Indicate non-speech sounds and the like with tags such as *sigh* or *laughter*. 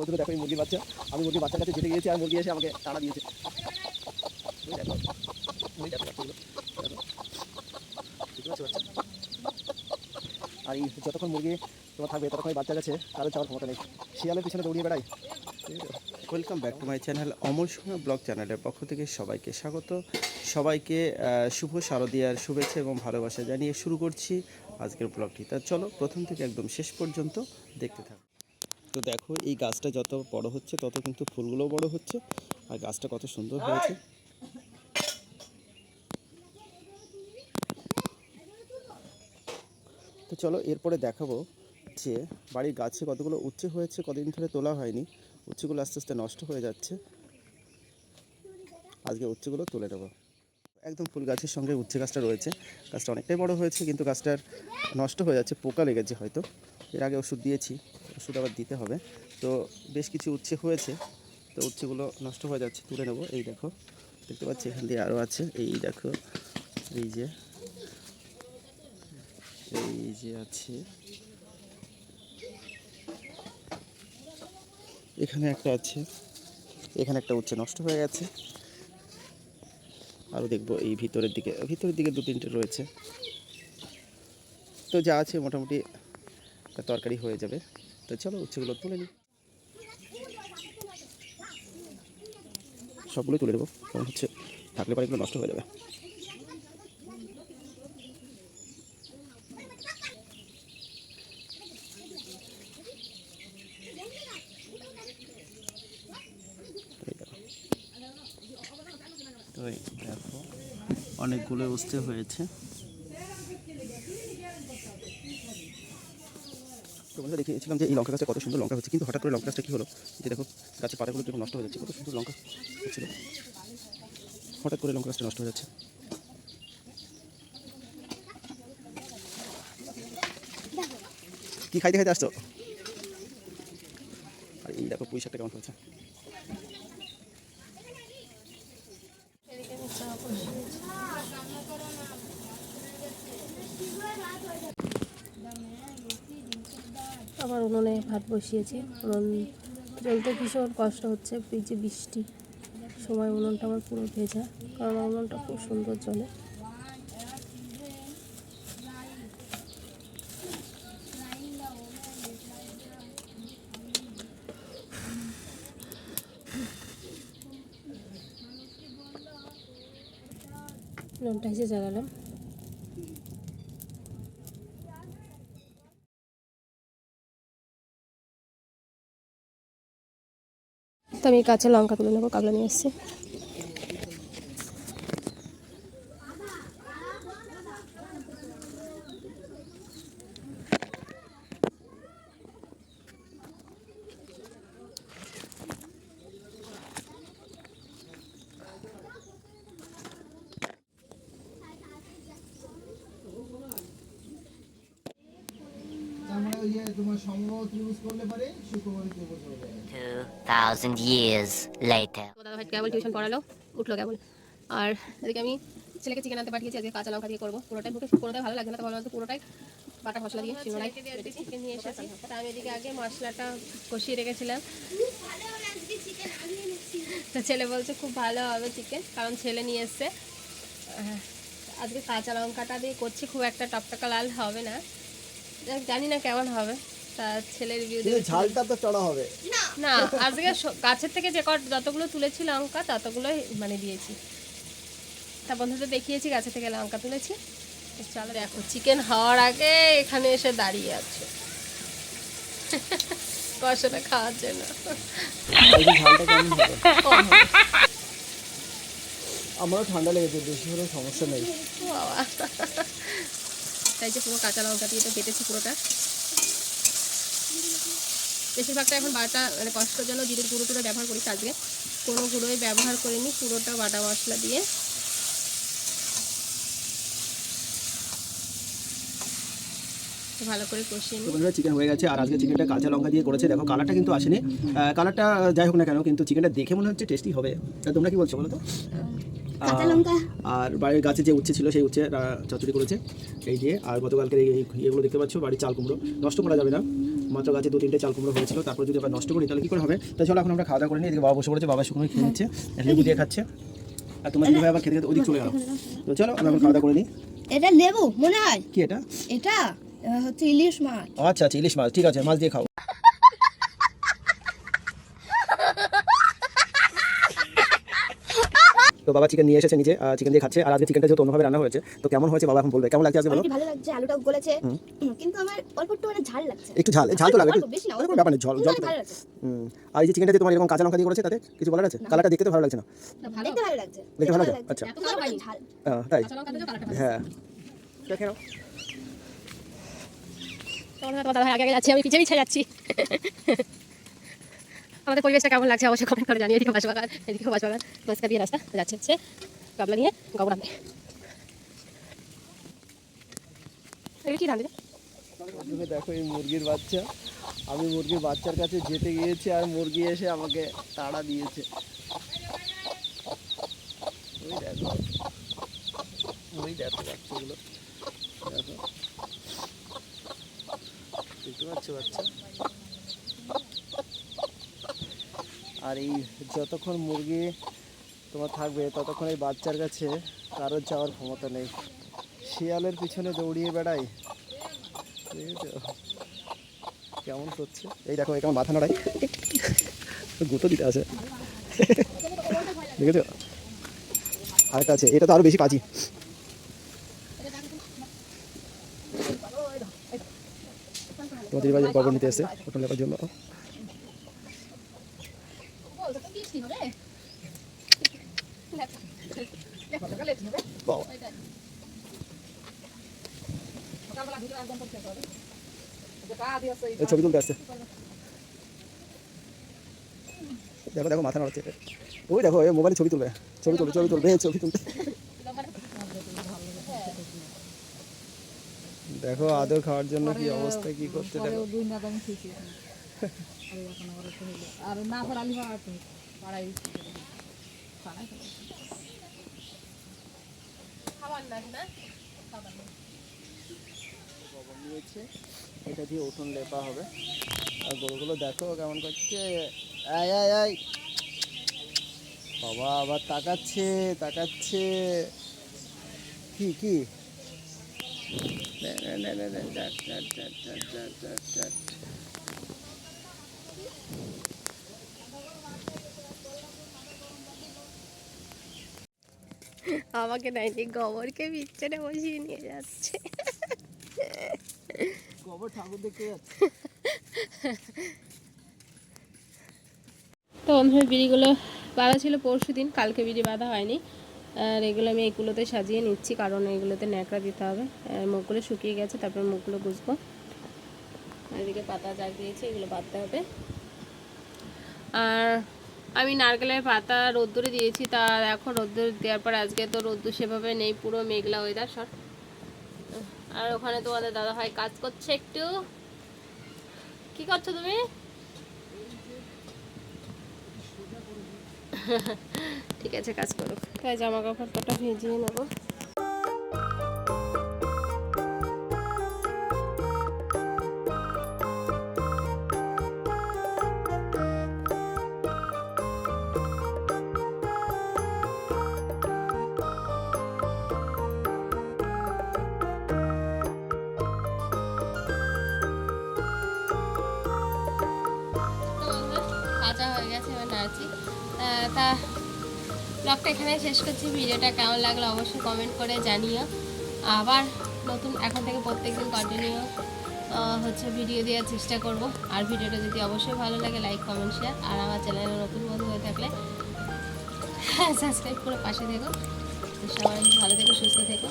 বন্ধুরা দেখো এই মুরগির বাচ্চা। আমি মুরগির বাচ্চার কাছে যেতে গিয়েছি, আর মুরগি এসে আমাকে টানা দিয়েছে। বাচ্চা? আর এই যতক্ষণ মুরগি তোমার থাকবে, ততক্ষণ এই বাচ্চার কাছে কারও চাওয়ার ক্ষমতা নেই। শিয়ালের পিছনে দৌড়িয়ে বেড়াই। Welcome back to my channel Amal সময় ব্লগ চ্যানেলের পক্ষ থেকে সবাইকে স্বাগত। সবাইকে শুভ শারদীয়ার শুভেচ্ছা এবং ভালোবাসা জানিয়ে শুরু করছি আজকের ব্লগটি। তা চলো, প্রথম থেকে একদম শেষ পর্যন্ত দেখতে থাকো। তো দেখো, এই গাছটা যত বড় হচ্ছে, তত কিন্তু ফুলগুলোও বড় হচ্ছে। আর গাছটা কত সুন্দর হয়েছে। তো চলো, এরপরে দেখাবো যে বাড়ির গাছে কতগুলো উচ্ছে হয়েছে কতদিন ধরে তোলা হয়নি। উচ্ছেগুলো আস্তে আস্তে নষ্ট হয়ে যাচ্ছে। আজকে উচ্ছেগুলো তুলে নেব। একদম ফুল গাছের সঙ্গে উচ্ছে গাছটা রয়েছে। গাছটা অনেকটাই বড় হয়েছে, কিন্তু গাছটার নষ্ট হয়ে যাচ্ছে, পোকা লেগেছে হয়তো। এর আগে ওষুধ দিয়েছি, ওষুধ আবার দিতে হবে। তো বেশ কিছু উচ্ছে হয়েছে, তো উচ্ছেগুলো নষ্ট হয়ে যাচ্ছে, তুলে নেব। এই দেখো, দেখতে পাচ্ছি, এখান দিয়ে আরও আছে। এই দেখো, এই যে এই যে আছে। এখানে একটা আছে, এখানে একটা উচ্ছে নষ্ট হয়ে গেছে। আরও দেখব এই ভিতরের দিকে ভিতরের দিকে দু তিনটে রয়েছে। তো যা আছে মোটামুটি তরকারি হয়ে যাবে। তো চলো উচ্ছেগুলো তুলে নিই। সবগুলোই তুলে দেবো কারণ হচ্ছে থাকলে পরে নষ্ট হয়ে যাবে। তো দেখো, অনেকগুলো উঠতে হয়েছে। তো বন্ধুরা দেখিয়েছিলাম যে এই লঙ্কা গাছটা কত সুন্দর লঙ্কা হচ্ছে। কিন্তু হঠাৎ করে লঙ্কা গাছটা কী হলো? যে দেখো, গাছের পাতাগুলো যখন নষ্ট হয়ে যাচ্ছে, কত সুন্দর লঙ্কা হচ্ছিল। হঠাৎ করে লঙ্কা গাছটা নষ্ট হয়ে যাচ্ছে। কি খাইতে খাইতে আসছো? আর এই দেখো পুঁই শাকটা কেমন হয়েছে। আবার উনুনে ভাত বসিয়েছি। উনুন জ্বলতে ভীষণ কষ্ট হচ্ছে যে বৃষ্টি। সময় উনুনটা আমার পুরো ভেজা, কারণ উনুনটা খুব সুন্দর জ্বলে। উনুনটা এসে জ্বালালাম। তো আমি কাঁচা লঙ্কা তুলে নেব কাবলা নিয়ে এসেছি। যে তোমার সমবাহ ত্রিভুজ করলে পারে শুক্রবারে ত্রিভুজ হবে 2,000 years later. তো দাদা ভাই কেবল টিউশন পড়ালো উঠল কেবল। আর এদিকে আমি ছেলেকে চিকেন আনতে পাঠিয়েছি আজকে কাঁচা লঙ্কা দিয়ে করব। পুরোটাই মুখে পুরোটাই ভালো লাগছে না তো ভালো পুরোটাই বাটা মশলা দিয়ে শিমলাই চিকেন নিয়ে এসেছি। তা আমি এদিকে আগে মশলাটা কষিয়ে রেখেছিলাম। তো ছেলে বলছে খুব ভালো হবে চিকেন কারণ ছেলে নিয়ে এসছে। আজকে কাঁচা লঙ্কাটা দিয়ে করছি খুব একটা টকটকা লাল হবে না। যাক, জানি না কেমন হবে। তা ছেলের রিভিউ ঝালটা তো চড়া হবে। না। আজকে স- গাছের থেকে যে কট যতগুলো তুলেছি লঙ্কা ততগুলোই মানে দিয়েছি। তা বন্ধুদের দেখিয়েছি গাছের থেকে লঙ্কা তুলেছি। তো চলো দেখো চিকেন হওয়ার আগে এখানে এসে দাঁড়িয়ে আছে। কষাটা *laughs* খাওয়ার জন্য। আমারও ঠান্ডা লেগেছে বেশি হলেও সমস্যা নেই। বাবা। তাই যে পুরো কাঁচা লঙ্কা দিয়ে তো কেটেছি পুরোটা। বেশিরভাগটা এখন বাটা মানে কষ্টের জন্য জিরের গুঁড়ো টুড়ো ব্যবহার করি আজকে। কোনো গুঁড়োই ব্যবহার করিনি পুরোটা বাটা মশলা দিয়ে। ভালো করে কষিয়ে নিই চিকেন হয়ে গেছে আর আজকে চিকেনটা কাঁচা লঙ্কা দিয়ে করেছে। দেখো কালারটা কিন্তু আসেনি। আহ, কালারটা যাই হোক না কেন কিন্তু চিকেনটা দেখে মনে হচ্ছে টেস্টি হবে। তা তোমরা কি বলছো বলো তো? আর বাড়ির গাছে যে উচ্ছে ছিল সেই উচ্ছে চচড়ি করেছে। এই দিয়ে আর গতকালকে এগুলো দেখতে পাচ্ছ বাড়ির চাল কুমড়ো। নষ্ট করা যাবে না। মাত্র গাছে দু তিনটে চাল কুমড়ো হয়েছিল তারপর যদি আবার নষ্ট করি তাহলে কী করে হবে? তাই চলো এখন আমরা খাওয়া দাওয়া করে নিই এদিকে বাবা বসে পড়েছে বাবা শুকনো খেয়ে নিচ্ছে লেবু দিয়ে খাচ্ছে। আর তোমার দিদি ভাই আবার খেতে খেতে ওদিক চলে গেল। তো চলো আমরা এখন খাওয়া দাওয়া করে নিই। এটা লেবু মনে হয়? কি এটা? এটা হচ্ছে ইলিশ মাছ। আচ্ছা আচ্ছা ইলিশ মাছ ঠিক আছে মাছ দিয়ে খাও। তো বাবা চিকেন নিয়ে এসেছে নিজে চিকেন দিয়ে খাচ্ছে। আর আজকে চিকেনটা যেহেতু অন্যভাবে রান্না হয়েছে তো কেমন হয়েছে বাবা এখন বলবে? কেমন লাগছে আজকে বলো? ভালো লাগছে আলুটাও গলেছে। কিন্তু আমার অল্প একটু মানে ঝাল লাগছে। একটু ঝাল ঝাল তো লাগে না, ব্যাপার নেই ঝাল ঝাল হুম। আর এই যে চিকেনটা তোমার এরকম কাঁচা লঙ্কা দিয়ে করেছে তাতে? কিছু বলার আছে? কালারটা দেখতে তো ভালো লাগছে না? ভালো দেখতে ভালো লাগছে। দেখতে ভালো লাগছে? আচ্ছা। আহ, তাই। হ্যাঁ। দেখে নাও। তোমার দাদা আগে আগে যাচ্ছি আমি পিছে পিছে যাচ্ছি। আমাদের পরিবেশটা কেমন লাগছে? অবশ্যই কমেন্ট করে জানিয়ে এদিকে বাঁশবাগান। এদিকে বাঁশবাগান বসকা দিয়ে রাস্তা যাচ্ছে, হচ্ছে গাবলা নিয়ে গোবর আনতে কি দেখো এই মুরগির বাচ্চা। আমি মুরগির বাচ্চার কাছে যেতে গিয়েছি আর মুরগি এসে আমাকে তাড়া দিয়েছে। বাচ্চাগুলো। দেখো। বাচ্চা? আর এই যতক্ষণ মুরগি তোমার থাকবে, ততক্ষণ এই বাচ্চার কাছে কারোর যাওয়ার ক্ষমতা নেই। শিয়ালের পিছনে দৌড়িয়ে বেড়াই? কেমন করছে? এই দেখো কেমন মাথা নড়াই গুঁতো দিতে আছে। দেখেছ? আরেকটা আছে এটা তো আরও বেশি পাজি। তোমার দিদিভাই গবর নিতে এসে পটল লেবার জন্য। ছবি তুলতে আসছে। দেখো দেখো মাথা নড়াচ্ছে। ওই দেখো এই মোবাইলে ছবি তুলবে। ছবি তুলবে ছবি তুলবে ছবি তুলবে। দেখো আদর খাওয়ার জন্য কি অবস্থা কি করতে দেখো। গোবর নিয়েছে এটা দিয়ে উঠোন লেপা হবে আর গরুগুলো দেখো কেমন করছে আয় আয় আয় বাবা আবার তাকাচ্ছে তাকাচ্ছে কি কি নে, নে, নে, নে, নে, ডাক, ডাক, ডাক, ডাক, ডাক, ডাক, ডাক। আমাকে নেয়নি গোবরকে পিছনে বসিয়ে নিয়ে যাচ্ছে। গোবর ঠাকুর দেখতে যাচ্ছে। তো বন্ধুরা বিড়িগুলো বাঁধা ছিল পরশু দিন কালকে বিড়ি বাঁধা হয়নি। আর এগুলো আমি এগুলোতে সাজিয়ে নিচ্ছি কারণ এগুলোতে ন্যাকড়া দিতে হবে। আর মুখগুলো শুকিয়ে গেছে তারপর মুখগুলো বুঝব এদিকে পাতা জাগ দিয়েছি এগুলো বাঁধতে হবে। আর আমি নারকেলের পাতা রোদ্দুরে দিয়েছি, তা এখন রোদ্দুর দেওয়ার পর আজকে তো রোদ্দুর সেভাবে নেই, পুরো মেঘলা ওয়েদার সব। আর ওখানে তোমাদের দাদা ভাই কাজ করছে একটু। কি করছ তুমি? ঠিক আছে, কাজ করো। তাই জামা কাপড় কটা ভিজিয়ে নেব। আহ, তা ব্লগটা এখানে শেষ করছি। ভিডিওটা কেমন লাগল অবশ্যই কমেন্ট করে জানিও। আবার নতুন এখন থেকে প্রত্যেকদিন কন্টিনিউ হচ্ছে ভিডিও দেওয়ার চেষ্টা করব। আর ভিডিওটা যদি অবশ্যই ভালো লাগে লাইক কমেন্ট শেয়ার আর আমার চ্যানেলে নতুন বন্ধু হয়ে থাকলে *laughs* সাবস্ক্রাইব করে পাশে থেকো। সবাই ভালো থেকো সুস্থ থেকো।